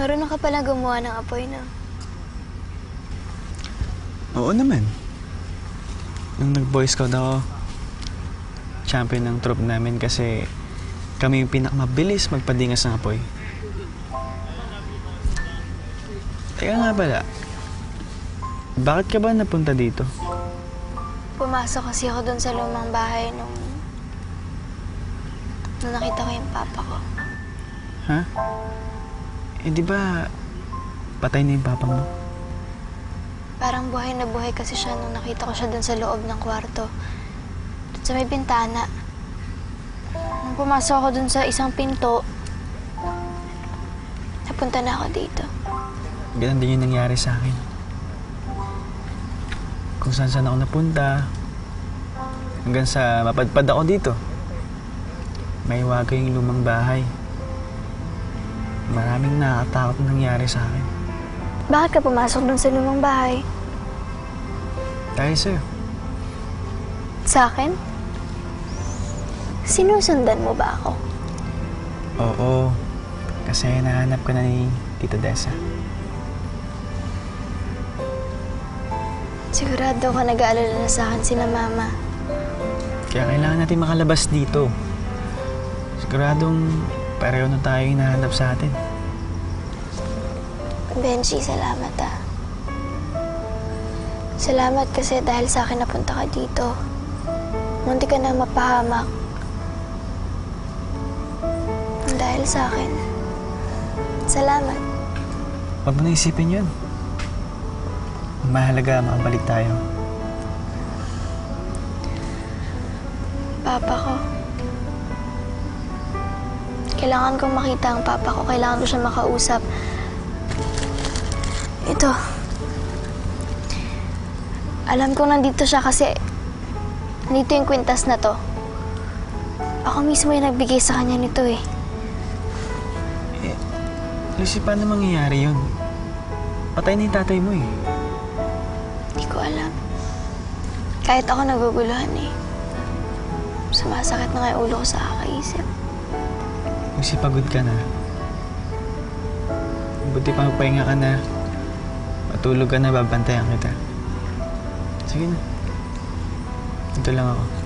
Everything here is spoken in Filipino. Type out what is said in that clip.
Marunong ka pala gumawa ng apoy na. Oo naman. Nung nag-boy scout ako, champion ng troop namin kasi kami yung pinakamabilis magpadingas ng apoy. Teka nga pala, bakit ka ba napunta dito? Pumasok kasi ako doon sa lumang bahay nung... nung nakita ko yung papa ko. Ha? Eh di ba patay na yung papa mo? Parang buhay na buhay kasi siya nung nakita ko siya doon sa loob ng kwarto. Doon sa may bintana. Nung pumasok ako doon sa isang pinto, napunta na ako dito. Ganun din yung nangyari sa akin. Kung saan saan ako napunta, hanggang sa mapadpad ako dito. May waga yung lumang bahay. Maraming nakakatakot na nangyari sa akin. Bakit ka pumasok doon sa lumang bahay? Dahil sa'yo. Sa akin? Sinusundan mo ba ako? Oo. Kasi nahanap ka na ni Tita Desa. Sigurado ka nag-aalala na sa akin sila mama. Kaya kailangan natin makalabas dito. Siguradong pareho na tayo hinahanap sa atin. Benji, salamat ah. Salamat kasi dahil sa akin napunta ka dito. Munti ka na mapahamak. Dahil sa akin. Salamat. Huwag mo na isipin yun. Mahalaga makabalik tayo. Papa ko. Kailangan kong makita ang papa ko. Kailangan ko siya makausap. Ito. Alam kong nandito siya kasi nandito yung kwintas na to. Ako mismo yung nagbigay sa kanya nito eh. Eh, Lucy, paano mangyayari yun? Patay na yung tatay mo eh. Hindi ko alam. Kahit ako naguguluhan eh. Sumasakit na nga yung ulo ko sa kakaisip. Lucy, pagod ka na. Buti pa magpahinga ka na. Matulog ka na, babantayan kita. Sige na. Dito lang ako.